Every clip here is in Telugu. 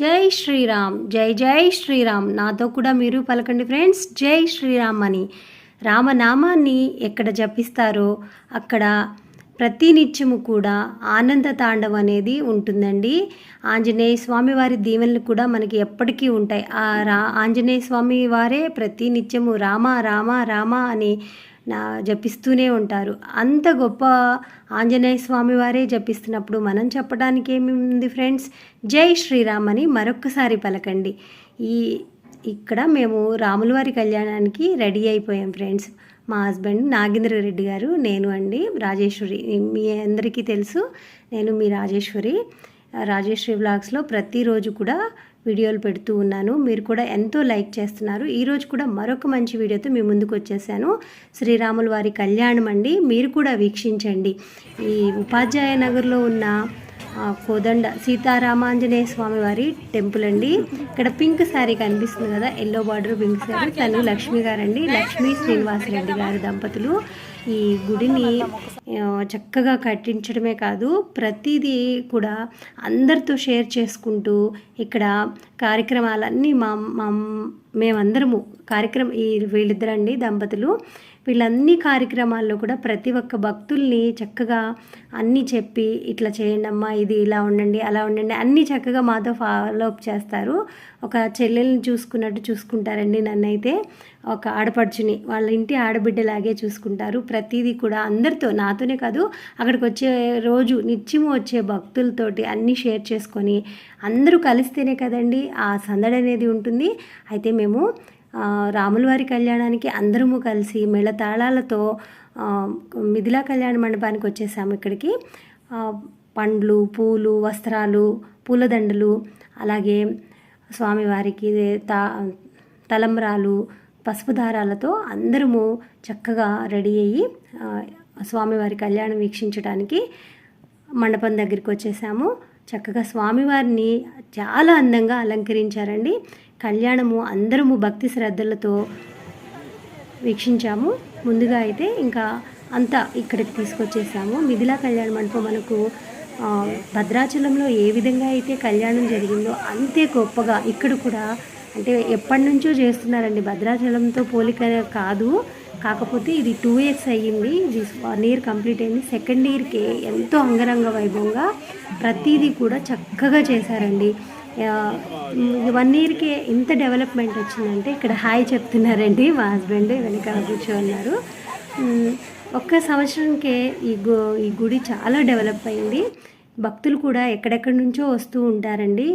జై శ్రీరామ్ జై జై శ్రీరామ్. నాతో కూడా మీరు పలకండి ఫ్రెండ్స్. జై శ్రీరామ్ అని. రామనామాన్ని ఎక్కడ జపిస్తారో అక్కడ ప్రతి నిత్యము కూడా ఆనంద తాండవం అనేది ఉంటుందండి. ఆంజనేయ స్వామి వారి దీవెనలు కూడా మనకి ఎప్పటికీ ఉంటాయి. ఆ రా ఆంజనేయ స్వామి వారే ప్రతి నిత్యము రామ రామ రామ అని నా జపిస్తూనే ఉంటారు. అంత గొప్ప ఆంజనేయ స్వామి వారే జపిస్తున్నప్పుడు మనం చెప్పడానికి ఏమి ఉంది ఫ్రెండ్స్? జై శ్రీరామ్ అని మరొక్కసారి పలకండి. ఈ ఇక్కడ మేము రాములవారి కళ్యాణానికి రెడీ అయిపోయాం ఫ్రెండ్స్. మా హస్బెండ్ నాగేంద్ర రెడ్డి గారు నేను అండి రాజేశ్వరి మీ అందరికీ తెలుసు నేను మీ రాజేశ్వరి. రాజేశ్వరి బ్లాగ్స్లో ప్రతిరోజు కూడా వీడియోలు పెడుతూ ఉన్నాను. మీరు కూడా ఎంతో లైక్ చేస్తున్నారు. ఈరోజు కూడా మరొక మంచి వీడియోతో మీ ముందుకు వచ్చేసాను. శ్రీరాముల వారి కళ్యాణం అండి. మీరు కూడా వీక్షించండి. ఈ ఉపాధ్యాయ నగర్లో ఉన్న కోదండ సీతారామాంజనేయ స్వామి వారి టెంపుల్ అండి. ఇక్కడ పింక్ శారీ కనిపిస్తుంది కదా ఎల్లో బార్డర్ పింక్ శారీ. తను లక్ష్మి గారండి. లక్ష్మీ శ్రీనివాసరెడ్డి గారి దంపతులు. ఈ గుడిని చక్కగా కట్టించడమే కాదు ప్రతిదీ కూడా అందరితో షేర్ చేసుకుంటూ ఇక్కడ కార్యక్రమాలన్నీ మా మా మేమందరము కార్యక్రమం ఈ వీళ్ళిద్దరండి దంపతులు వీళ్ళన్ని కార్యక్రమాల్లో కూడా ప్రతి ఒక్క భక్తుల్ని చక్కగా అన్నీ చెప్పి ఇట్లా చేయండి అమ్మా ఇది ఇలా ఉండండి అలా ఉండండి అన్నీ చక్కగా మాతో ఫాలో అప్ చేస్తారు. ఒక చెల్లెల్ని చూసుకున్నట్టు చూసుకుంటారండి నన్నైతే. ఒక ఆడపడుచుని వాళ్ళ ఇంటి ఆడబిడ్డలాగే చూసుకుంటారు. ప్రతిదీ కూడా అందరితో నాతోనే కాదు అక్కడికి వచ్చే రోజు నిత్యము వచ్చే భక్తులతోటి అన్నీ షేర్ చేసుకొని అందరూ కలిస్తేనే కదండి ఆ సందడి అనేది ఉంటుంది. అయితే మేము రాములవారి రాముల వారి కళ్యాణానికి అందరము కలిసి మేళతాళాలతో మిథిలా కళ్యాణ మండపానికి వచ్చేసాము ఇక్కడికి. పండ్లు పూలు వస్త్రాలు పూలదండలు అలాగే స్వామివారికి తా తలంబ్రాలు పసుపు దారాలతో అందరము చక్కగా రెడీ అయ్యి స్వామివారి కళ్యాణం వీక్షించడానికి మండపం దగ్గరికి వచ్చేసాము. చక్కగా స్వామివారిని చాలా అందంగా అలంకరించారండి. కళ్యాణము అందరము భక్తి శ్రద్ధలతో వీక్షించాము. ముందుగా అయితే ఇంకా అంతా ఇక్కడికి తీసుకొచ్చేసాము. మిథిలా కళ్యాణ మండపం మనకు భద్రాచలంలో ఏ విధంగా అయితే కళ్యాణం జరిగిందో అంతే గొప్పగా ఇక్కడ కూడా అంటే ఎప్పటి నుంచో చేస్తున్నారండి. భద్రాచలంతో పోలిక కాదు. కాకపోతే ఇది టూ ఇయర్స్ అయ్యింది. వన్ ఇయర్ కంప్లీట్ అయింది. సెకండ్ ఇయర్కి ఎంతో అంగరంగ వైభవంగా ప్రతిదీ కూడా చక్కగా చేశారండి. వన్ ఇయర్కి ఇంత డెవలప్మెంట్ వచ్చిందంటే ఇక్కడ హాయ్ చెప్తున్నారండి మా హస్బెండ్ వెనక కూర్చోన్నారు. ఒక్క సంవత్సరంకే ఈ గు ఈ గుడి చాలా డెవలప్ అయింది. భక్తులు కూడా ఎక్కడెక్కడి నుంచో వస్తూ ఉంటారండి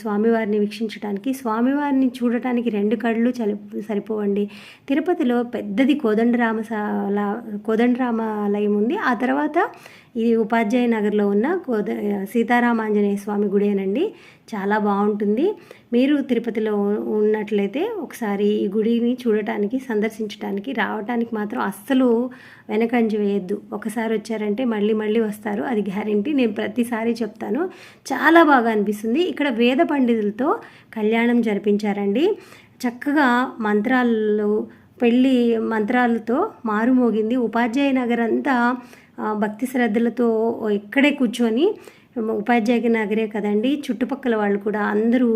స్వామివారిని వీక్షించడానికి స్వామివారిని చూడటానికి రెండు కళ్ళు చలి సరిపోవండి. తిరుపతిలో పెద్దది కోదండరామ కోదండరామాలయం ఉంది. ఆ తర్వాత ఇది ఉపాధ్యాయ నగర్లో ఉన్న కోద సీతారామాంజనేయ స్వామి గుడేనండి. చాలా బాగుంటుంది. మీరు తిరుపతిలో ఉన్నట్లయితే ఒకసారి ఈ గుడిని చూడటానికి సందర్శించడానికి రావటానికి మాత్రం అస్సలు వెనకంజ వేయద్దు. ఒకసారి వచ్చారంటే మళ్ళీ మళ్ళీ వస్తారు. అది గ్యారంటీ. నేను ప్రతిసారి చెప్తాను. చాలా బాగా అనిపిస్తుంది. ఇక్కడ వేద పండితులతో కళ్యాణం జరిపించారండి. చక్కగా మంత్రాలు పెళ్ళి మంత్రాలతో మారుమోగింది. ఉపాధ్యాయ నగర్ అంతా భక్తి శ్రద్ధలతో ఇక్కడే కూర్చొని ఉపాధ్యాయ నగరే కదండి. చుట్టుపక్కల వాళ్ళు కూడా అందరూ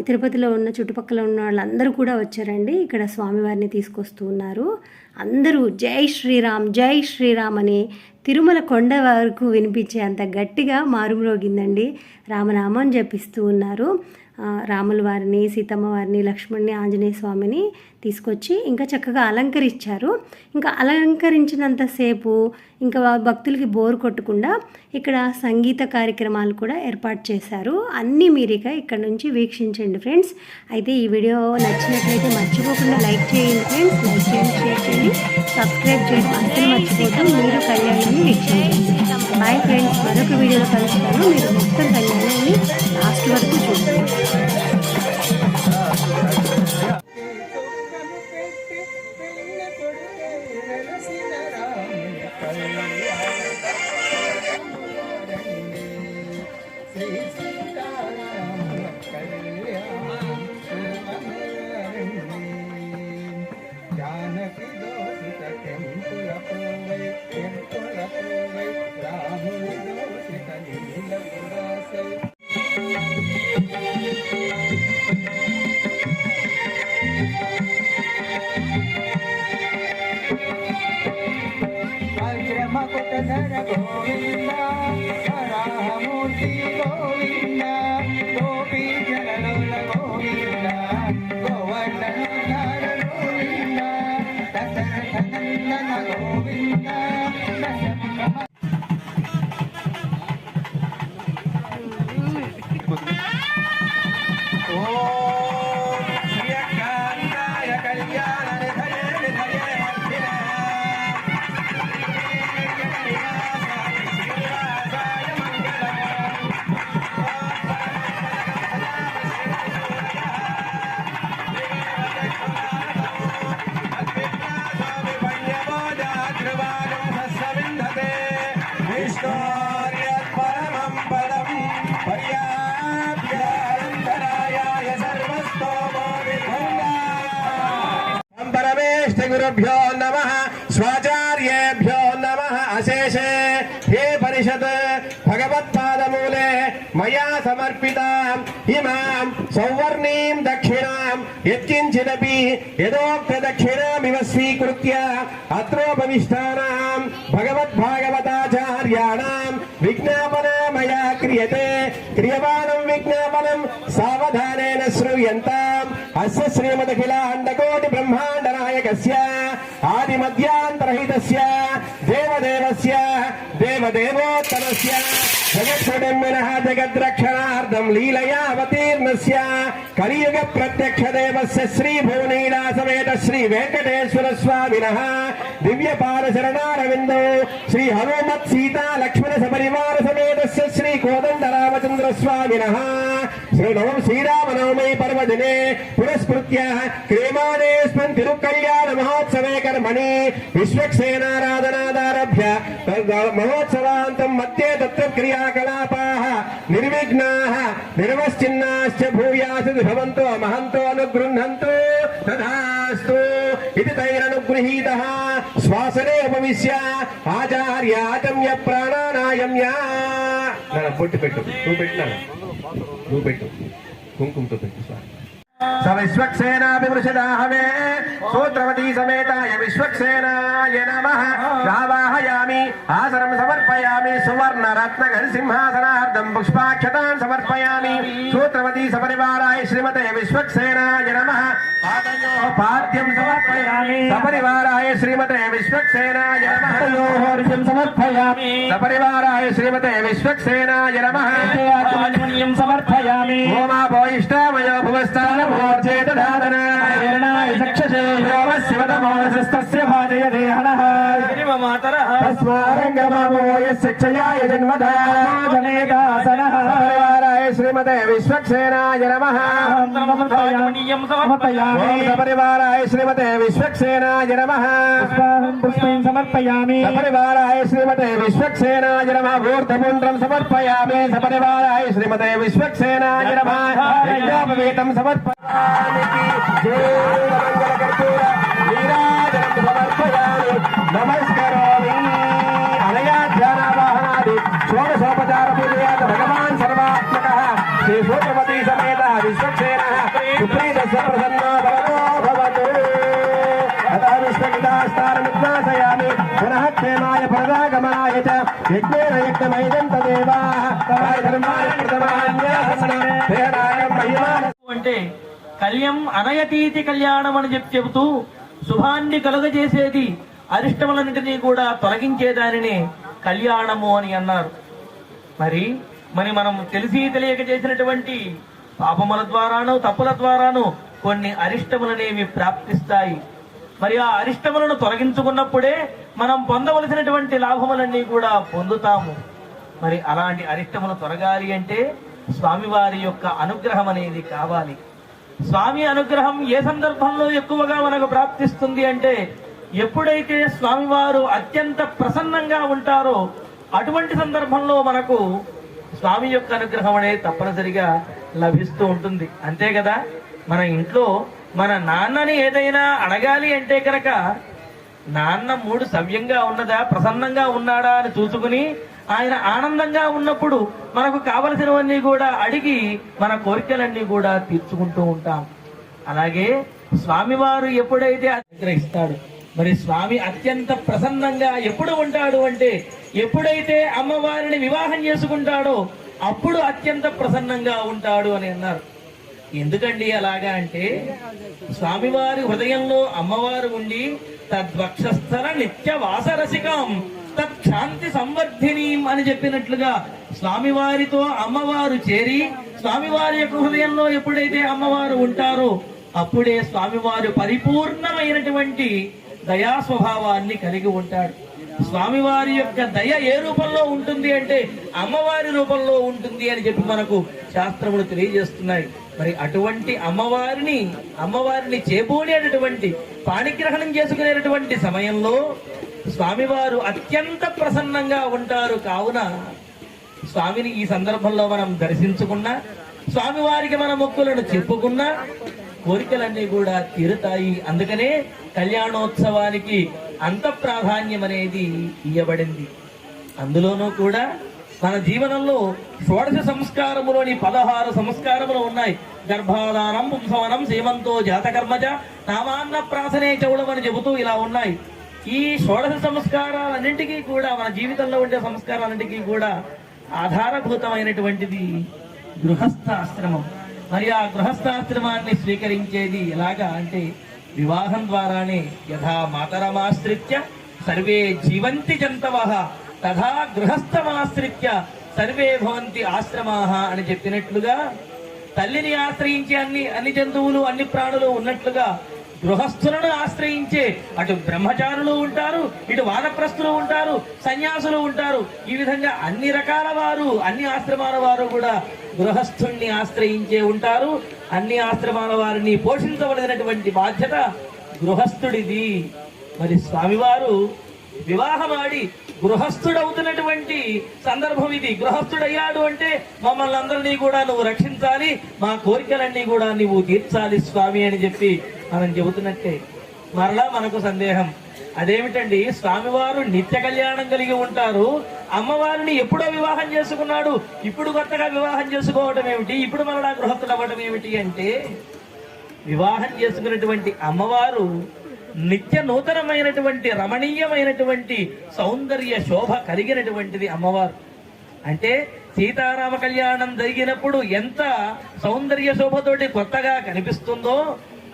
తిరుపతిలో ఉన్న చుట్టుపక్కల ఉన్న వాళ్ళందరూ కూడా వచ్చారండి. ఇక్కడ స్వామివారిని తీసుకొస్తూ ఉన్నారు. అందరూ జై శ్రీరామ్ జై శ్రీరామ్ అని తిరుమల కొండ వరకు వినిపించే అంత గట్టిగా మారుమ్రోగిందండి. రామనామం జపిస్తూ ఉన్నారు. రాముల వారిని సీతమ్మ వారిని లక్ష్మణ్ని ఆంజనేయ స్వామిని తీసుకొచ్చి ఇంకా చక్కగా అలంకరించారు. ఇంకా అలంకరించినంతసేపు ఇంకా భక్తులకి బోర్ కొట్టకుండా ఇక్కడ సంగీత కార్యక్రమాలు కూడా ఏర్పాటు చేశారు. అన్నీ మీరు ఇక ఇక్కడ నుంచి వీక్షించండి ఫ్రెండ్స్. అయితే ఈ వీడియో నచ్చినట్లయితే మర్చిపోకుండా లైక్ చేయండి ఫ్రెండ్స్. లైక్ చేయండి షేర్ చేయండి. సబ్స్క్రైబ్ చేయండి అస్సలు మర్చిపోతాం మీరు కళ్యాణాన్ని వీక్షించండి. Bye friends. మరొక వీడియోలో కలుస్తాను. మీరు మొత్తం కళ్యాణాన్ని లాస్ట్ వరకు చూడండి. गुरुभ्यो नम। स्वाचार्येभ्यो नम अशेषे। हे परिषद भगवत्दमूले मैं समर्ता समर्पिताम् सौवर्णी दक्षिणा दक्षिणाम् यदोक्त दक्षिणाव स्वीकृत अत्रोपविष्टानाम् भगवद्भागवताचार्याण विज्ञापना मैं क्रियते। क्रियमाण నాయకస్య ఆదిమధ్యాంతరహితస్య దేవదేవస్య దేవదేవోత్తరస్య. జగత్ప్రణమ్యనః జగద్రక్షణార్థం లీలయావతీర్ణస్య. కలియుగ ప్రత్యక్ష దేవస్య శ్రీ భువనీలా సమేత శ్రీ వెంకటేశ్వర స్వామినః దివ్య పాద శరణారవిందో శ్రీ హనుమత్ సీతా లక్ష్మణ సపరివార సమేతస్య శ్రీ కోదండ రామచంద్ర స్వామినః శ్రీ నవం పర్వదినే పురస్కృత్య క్రియమాణేస్మిన్ తిరుకళ్యాణ మహోత్సవే కర్మణి విశ్వక్సేనారాధనాదారభ్య మహోత్సవాంతం మధ్యే తత్ర క్రియాకలాపా నిర్విఘ్నా నిర్వశ్చిన్నాశ్చ భూయాసి భవంతో మహంతో అనుగృహంతు తథాస్తు ఇది తైరనుగృహీత శ్వాసనే ఉపవిశ్య ఆచార్యాచమ్య ప్రాణానాయమ్య పొట్టు పెట్టు నువ్వు పెట్టినా నువ్వు పెట్టు. కుంకుమతో పెట్టు స్వామి सविश्वक्सेनाभिमृषदाहवे सूत्रवती समेताय विश्वक्सेनाय नमः। रावाहयामि आसनं समर्पयामि सुवर्णरत्नघनसिंहासनार्धं पुष्पाक्षतां समर्पयामि। सूत्रवती सपरिवाराय श्रीमते विश्वक्सेनाय नमः। पादयोः पाद्यं समर्पयामि। सपरिवाराय श्रीमते विश्वक्सेनाय नमः। पादयोः समर्पयामि। सपरिवाराय श्रीमते विश्वक्सेनाय नमः। समर्पयामि। ओमा भोष्टामयो भुवस्तान సమర్పయామి ఓమాపోయిష్టామయో భువస్థానభోర్చేతధారణ హిరణాయ చక్షసే శివతమోనస్తస్య భాజయ దేహనః మాతరః తస్మారంగమామో యశిక్షయాయ జన్మదా జనేదాసనః సపరివారాయ శ్రీమతే విశ్వక్సేనాయ నమః. సమర్పయామి సమర్పయామి. ఓం సపరివారాయ శ్రీమతే విశ్వక్సేనాయ నమః. పుష్పాహం పుష్పం సమర్పయామి సపరివారాయ శ్రీమతే విశ్వక్సేనాయ అంటే కళ్యం అనయతీతి కళ్యాణం అని చెప్పి చెబుతూ శుభాన్ని కలుగజేసేది అరిష్టములన్నింటినీ కూడా తొలగించేదానిని కళ్యాణము అని అన్నారు. మరి మరి మనం తెలిసి తెలియక చేసినటువంటి పాపముల ద్వారాను తప్పుల ద్వారాను కొన్ని అరిష్టములనేవి ప్రాప్తిస్తాయి. మరి ఆ అరిష్టములను తొలగించుకున్నప్పుడే మనం పొందవలసినటువంటి లాభములన్నీ కూడా పొందుతాము. మరి అలాంటి అరిష్టములు తొలగాలి అంటే స్వామివారి యొక్క అనుగ్రహం అనేది కావాలి. స్వామి అనుగ్రహం ఏ సందర్భంలో ఎక్కువగా మనకు ప్రాప్తిస్తుంది అంటే ఎప్పుడైతే స్వామివారు అత్యంత ప్రసన్నంగా ఉంటారో అటువంటి సందర్భంలో మనకు స్వామి యొక్క అనుగ్రహం అనేది తప్పనిసరిగా లభిస్తూ ఉంటుంది. అంతే కదా? మన ఇంట్లో మన నాన్నని ఏదైనా అడగాలి అంటే కనుక నాన్న మూడు సవ్యంగా ఉన్నదా? ప్రసన్నంగా ఉన్నాడా అని చూసుకుని ఆయన ఆనందంగా ఉన్నప్పుడు మనకు కావలసినవన్నీ కూడా అడిగి మన కోరికలన్నీ కూడా తీర్చుకుంటూ ఉంటాం. అలాగే స్వామివారు ఎప్పుడైతే అనుగ్రహిస్తాడు మరి స్వామి అత్యంత ప్రసన్నంగా ఎప్పుడు ఉంటాడు అంటే ఎప్పుడైతే అమ్మవారిని వివాహం చేసుకుంటాడో అప్పుడు అత్యంత ప్రసన్నంగా ఉంటాడు అని అన్నారు. ఎందుకండి అలాగా అంటే స్వామివారి హృదయంలో అమ్మవారు ఉండి తద్వక్షస్థల నిత్య వాసరసికం తత్శాంతి సంవర్ధినీం అని చెప్పినట్లుగా స్వామివారితో అమ్మవారు చేరి స్వామివారి యొక్క హృదయంలో ఎప్పుడైతే అమ్మవారు ఉంటారో అప్పుడే స్వామివారు పరిపూర్ణమైనటువంటి దయా స్వభావాన్ని కలిగి ఉంటాడు. స్వామివారి యొక్క దయ ఏ రూపంలో ఉంటుంది అంటే అమ్మవారి రూపంలో ఉంటుంది అని చెప్పి మనకు శాస్త్రములు తెలియజేస్తున్నాయి. మరి అటువంటి అమ్మవారిని అమ్మవారిని చేబూడేటటువంటి పాణిగ్రహణం చేసుకునేటటువంటి సమయంలో స్వామివారు అత్యంత ప్రసన్నంగా ఉంటారు. కావున స్వామిని ఈ సందర్భంలో మనం దర్శించుకున్నా స్వామివారికి మన మొక్కులను చెప్పుకున్నా కోరికలన్నీ కూడా తీరుతాయి. అందుకనే కళ్యాణోత్సవానికి అంత ప్రాధాన్యం అనేది ఇవ్వబడింది అందులోనూ కూడా మన జీవనంలో షోడశ సంస్కారములోని పదహారు సంస్కారములు ఉన్నాయి. గర్భాధానం పుంసవనం సీమంతో జాతకర్మజ నామాన్న ప్రాసనే చౌడమని చెబుతూ ఇలా ఉన్నాయి. ఈ షోడశ సంస్కారాలన్నింటికీ కూడా మన జీవితంలో ఉండే సంస్కారాలన్నింటికీ కూడా ఆధారభూతమైనటువంటిది గృహస్థాశ్రమం. మరి ఆ గృహస్థాశ్రమాన్ని స్వీకరించేది ఎలాగా అంటే వివాహం ద్వారానే యథా మాతరమాశ్రిత్య సర్వే జీవంతి జంతవ తథా గృహస్థమాశ్రిత్య సర్వే భవంతి ఆశ్రమాహ అని చెప్పినట్లుగా తల్లిని ఆశ్రయించే అన్ని అన్ని జంతువులు అన్ని ప్రాణులు ఉన్నట్లుగా గృహస్థులను ఆశ్రయించే అటు బ్రహ్మచారులు ఉంటారు ఇటు వానప్రస్థులు ఉంటారు సన్యాసులు ఉంటారు. ఈ విధంగా అన్ని రకాల వారు అన్ని ఆశ్రమాల వారు కూడా గృహస్థుణ్ణి ఆశ్రయించే ఉంటారు. అన్ని ఆశ్రమాల వారిని పోషించవలసినటువంటి బాధ్యత గృహస్థుడిది. మరి స్వామివారు వివాహమాడి గృహస్థుడవుతున్నటువంటి సందర్భం ఇది. గృహస్థుడయ్యాడు అంటే మమ్మల్ని అందరినీ కూడా నువ్వు రక్షించాలి మా కోరికలన్నీ కూడా నువ్వు తీర్చాలి స్వామి అని చెప్పి మనం చెబుతున్నట్టే. మరలా మనకు సందేహం. అదేమిటండి? స్వామివారు నిత్య కళ్యాణం కలిగి ఉంటారు. అమ్మవారిని ఎప్పుడో వివాహం చేసుకున్నాడు. ఇప్పుడు కొత్తగా వివాహం చేసుకోవటం ఏమిటి? ఇప్పుడు మరలా గృహస్థులు అవ్వటం ఏమిటి అంటే వివాహం చేసుకున్నటువంటి అమ్మవారు నిత్య నూతనమైనటువంటి రమణీయమైనటువంటి సౌందర్య శోభ కలిగినటువంటిది అమ్మవారు. అంటే సీతారామ కళ్యాణం జరిగినప్పుడు ఎంత సౌందర్య శోభతోటి కొత్తగా కనిపిస్తుందో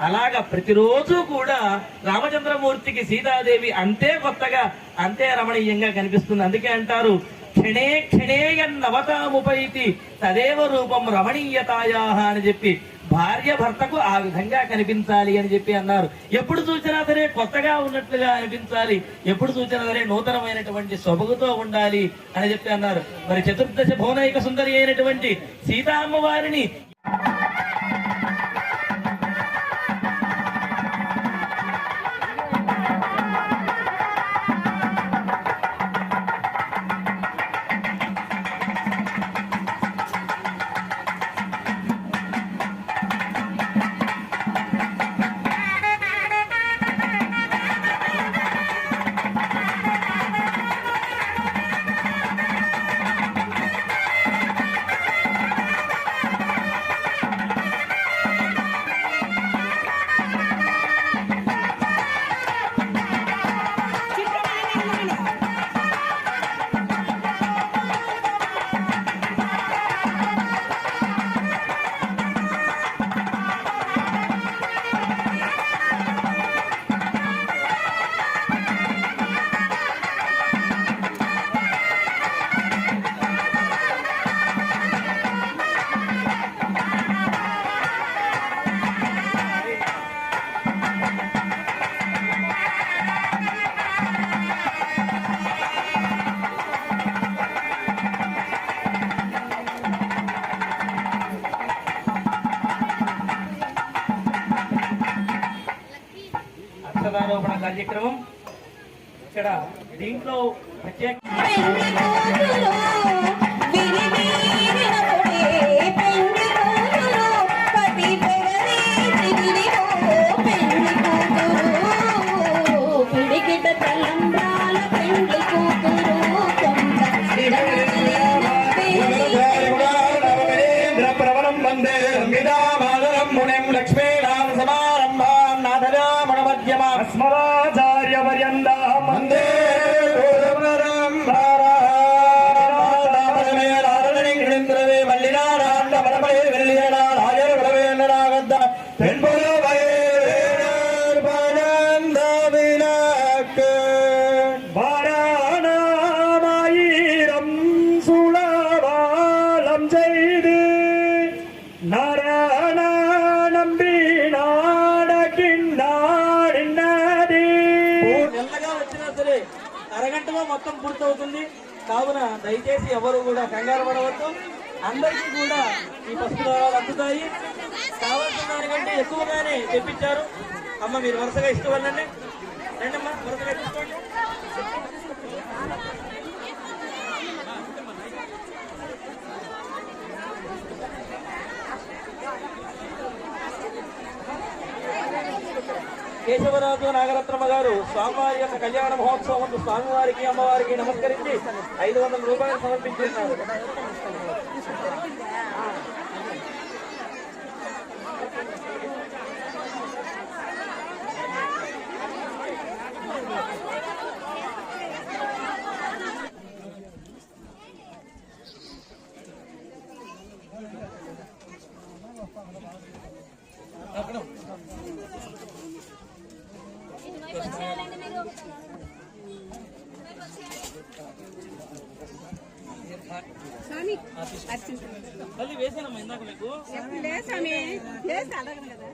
అలాగ ప్రతిరోజు కూడా రామచంద్రమూర్తికి సీతాదేవి అంతే కొత్తగా అంతే రమణీయంగా కనిపిస్తుంది. అందుకే అంటారు క్షణే క్షణేయన్నవతాముపైతి తదేవ రూపం రమణీయతాయా అని చెప్పి భార్య భర్తకు ఆ విధంగా కనిపించాలి అని చెప్పి అన్నారు. ఎప్పుడు చూసినా సరే కొత్తగా ఉన్నట్లుగా అనిపించాలి. ఎప్పుడు చూసినా సరే నూతనమైనటువంటి సొబగుతో ఉండాలి అని చెప్పి అన్నారు. మరి చతుర్దశ భువనైక సుందరి అయినటువంటి సీతా అమ్మవారిని కార్యక్రమం. ఇక్కడ దీంట్లో ప్రత్యేక కావున దయచేసి ఎవరు కూడా కంగారు పడవద్దు. అందరికీ కూడా ఈ పసుపు అందుతాయి. కావాల్సిన దానికంటే ఎక్కువగానే తెప్పించారు. అమ్మ మీరు వరుసగా ఇస్తూ వెళ్ళండి రండమ్మా వరుసగా తీసుకోండి. కేశవరాజు నాగరత్నమ్మ గారు స్వామివారి యొక్క కళ్యాణ మహోత్సవం స్వామివారికి అమ్మవారికి నమస్కరించి ఐదు వందల రూపాయలు సమర్పించారు. మళ్ళీ వేసానమ్మా ఇందాక మీకు లేసామి లేసి అడగను కదా